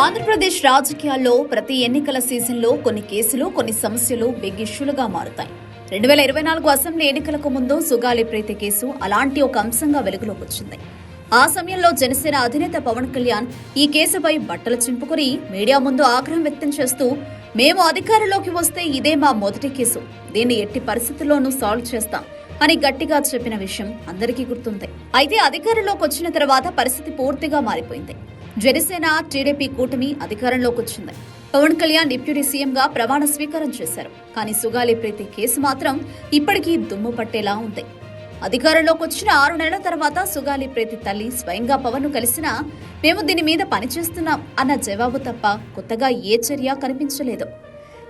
ఆంధ్రప్రదేశ్ రాజకీయాల్లో ప్రతి ఎన్నికల సీజన్లో కొన్ని కేసులు కొన్ని సమస్యలు బిగ్ ఇష్యూలుగా మారుతాయి. రెండు వేల ఇరవై నాలుగు అసెంబ్లీ ఎన్నికలకు ముందు సుగాలి ప్రీతి కేసు అలాంటి ఒక అంశంగా వెలుగులోకి వచ్చింది. ఆ సమయంలో జనసేన అధినేత పవన్ కళ్యాణ్ ఈ కేసుపై బట్టలు చింపుకుని మీడియా ముందు ఆగ్రహం వ్యక్తం చేస్తూ మేము అధికారంలోకి వస్తే ఇదే మా మొదటి కేసు. దీన్ని ఎట్టి పరిస్థితుల్లోనూ సాల్వ్ చేస్తాం అని గట్టిగా చెప్పిన విషయం అందరికీ గుర్తుంది. అయితే అధికారంలోకి వచ్చిన తర్వాత పరిస్థితి పూర్తిగా మారిపోయింది. జనసేన టీడీపీ కూటమి అధికారంలోకి వచ్చింది. పవన్ కళ్యాణ్ డిప్యూటీ సీఎంగా ప్రమాణ స్వీకారం చేశారు. కానీ సుగాలి ప్రీతి కేసు మాత్రం ఇప్పటికీ దుమ్ము పట్టేలా ఉంది. అధికారంలోకి వచ్చిన ఆరు నెలల తర్వాత సుగాలి ప్రీతి తల్లి స్వయంగా పవన్ను కలిసినా మేము దీని మీద పనిచేస్తున్నాం అన్న జవాబు తప్ప కొత్తగా ఏ చర్య కనిపించలేదు.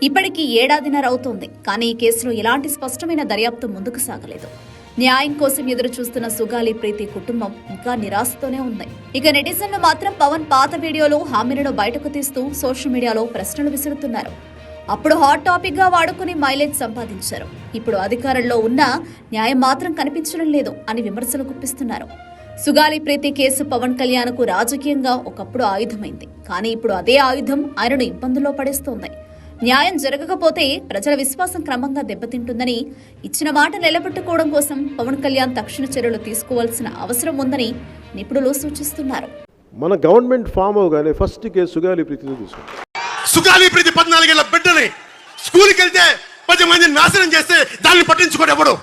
ఇప్పటికీ ఏడాదిన్నర అవుతోంది. కానీ ఈ కేసులో ఎలాంటి స్పష్టమైన దర్యాప్తు ముందుకు సాగలేదు. న్యాయం కోసం ఎదురు చూస్తున్న సుగాలి ప్రీతి కుటుంబం ఇంకా నిరాశతోనే ఉంది. ఇక నెటిజన్లు మాత్రం పవన్ పాత వీడియోలో హామీలను బయటకు తీస్తూ సోషల్ మీడియాలో ప్రశ్నలు విసురుతున్నారు. అప్పుడు హాట్ టాపిక్గా వాడుకుని మైలేజ్ సంపాదించారు. ఇప్పుడు అధికారంలో ఉన్నా న్యాయం మాత్రం కనిపించడం లేదు అని విమర్శలు గుప్పిస్తున్నారు. సుగాలి ప్రీతి కేసు పవన్ కళ్యాణ్కు రాజకీయంగా ఒకప్పుడు ఆయుధమైంది. కానీ ఇప్పుడు అదే ఆయుధం ఆయనను ఇబ్బందుల్లో పడేస్తోంది. న్యాయం జరగకపోతే ప్రజల విశ్వాసం క్రమంగా దెబ్బతింటుందని ఇచ్చిన మాట నిలబెట్టుకోవడం కోసం పవన్ కళ్యాణ్ తక్షణ చర్యలు తీసుకోవాల్సిన అవసరం ఉందని నిపుణులు సూచిస్తున్నారు. మన గవర్నమెంట్ ఫామ్ అవగానే ఫస్ట్ కేసు సుగాలి ప్రీతిని సుగాలి ప్రీతి పద్నాలుగేళ్ళ బిడ్డని స్కూల్కి వెళ్తే పది మందిని నాశనం చేస్తే దాన్ని పట్టించుకోడు ఎవడు?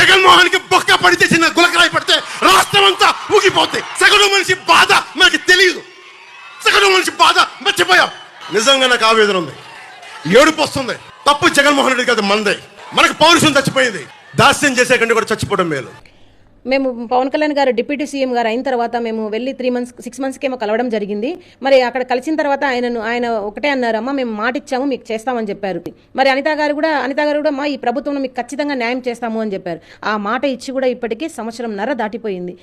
జగన్మోహన్కి బొక్క పడితే చిన్న గులకరాయి పడితే రాష్ట్రం అంతా ఊగిపోద్ది. సగటు మనిషి బాధ మనకి తెలియదు. సగటు మనిషి బాధ మర్చిపోయాం. నిజంగా నాకు ఆవేదన ఉంది. ఏడుపు వస్తుంది. తప్పు జగన్మోహన్ రెడ్డి కాదు మందే. మనకు పౌరుషం చచ్చిపోయింది. దాస్యం చేసే కంటే కూడా చచ్చిపోవడం మేలు. మేము పవన్ కళ్యాణ్ గారు డిప్యూటీ సీఎం గారు అయిన తర్వాత మేము వెళ్ళి త్రీ మంత్స్ సిక్స్ మంత్స్కి ఏమో కలవడం జరిగింది. మరి అక్కడ కలిసిన తర్వాత ఆయనను ఆయన ఒకటే అన్నారు అమ్మ మేము మాట ఇచ్చాము మీకు చేస్తామని చెప్పారు. మరి అనిత గారు కూడా అనిత గారు కూడా మా ఈ ప్రభుత్వంలో మీకు ఖచ్చితంగా న్యాయం చేస్తాము అని చెప్పారు. ఆ మాట ఇచ్చి కూడా ఇప్పటికీ సంవత్సరం నర దాటిపోయింది.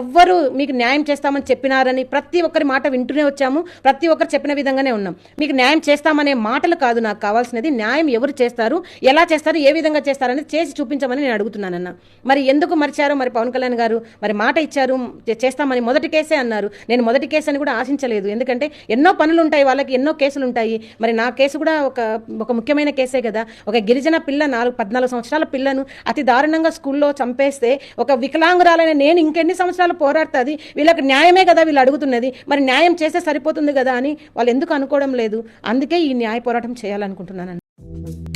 ఎవ్వరు మీకు న్యాయం చేస్తామని చెప్పినారని ప్రతి ఒక్కరి మాట వింటూనే వచ్చాము. ప్రతి ఒక్కరు చెప్పిన విధంగానే ఉన్నాం. మీకు న్యాయం చేస్తామనే మాటలు కాదు నాకు కావాల్సినది. న్యాయం ఎవరు చేస్తారు ఎలా చేస్తారు ఏ విధంగా చేస్తారని చేసి చూపించమని నేను అడుగుతున్నానన్న. మరి ఎందుకు మరిచారో మరి పవన్ కళ్యాణ్ గారు మరి మాట ఇచ్చారు చే- చేస్తామని మొదటి కేసే అన్నారు. నేను మొదటి కేసు అని కూడా ఆశించలేదు. ఎందుకంటే ఎన్నో పనులు ఉంటాయి వాళ్ళకి ఎన్నో కేసులు ఉంటాయి మరి నా కేసు కూడా ఒక ఒక ముఖ్యమైన కేసే కదా. ఒక గిరిజన పిల్ల నాలుగు పద్నాలుగు సంవత్సరాల పిల్లను అతి దారుణంగా స్కూల్లో చంపేస్తే ఒక వికలాంగురాలైన నేను ఇంకెన్ని సంవత్సరాలు పోరాడుతుంది? వీళ్ళకి న్యాయమే కదా వీళ్ళు అడుగుతున్నది. మరి న్యాయం చేస్తే సరిపోతుంది కదా అని వాళ్ళు ఎందుకు అనుకోవడం లేదు. అందుకే ఈ న్యాయ పోరాటం చేయాలనుకుంటున్నాను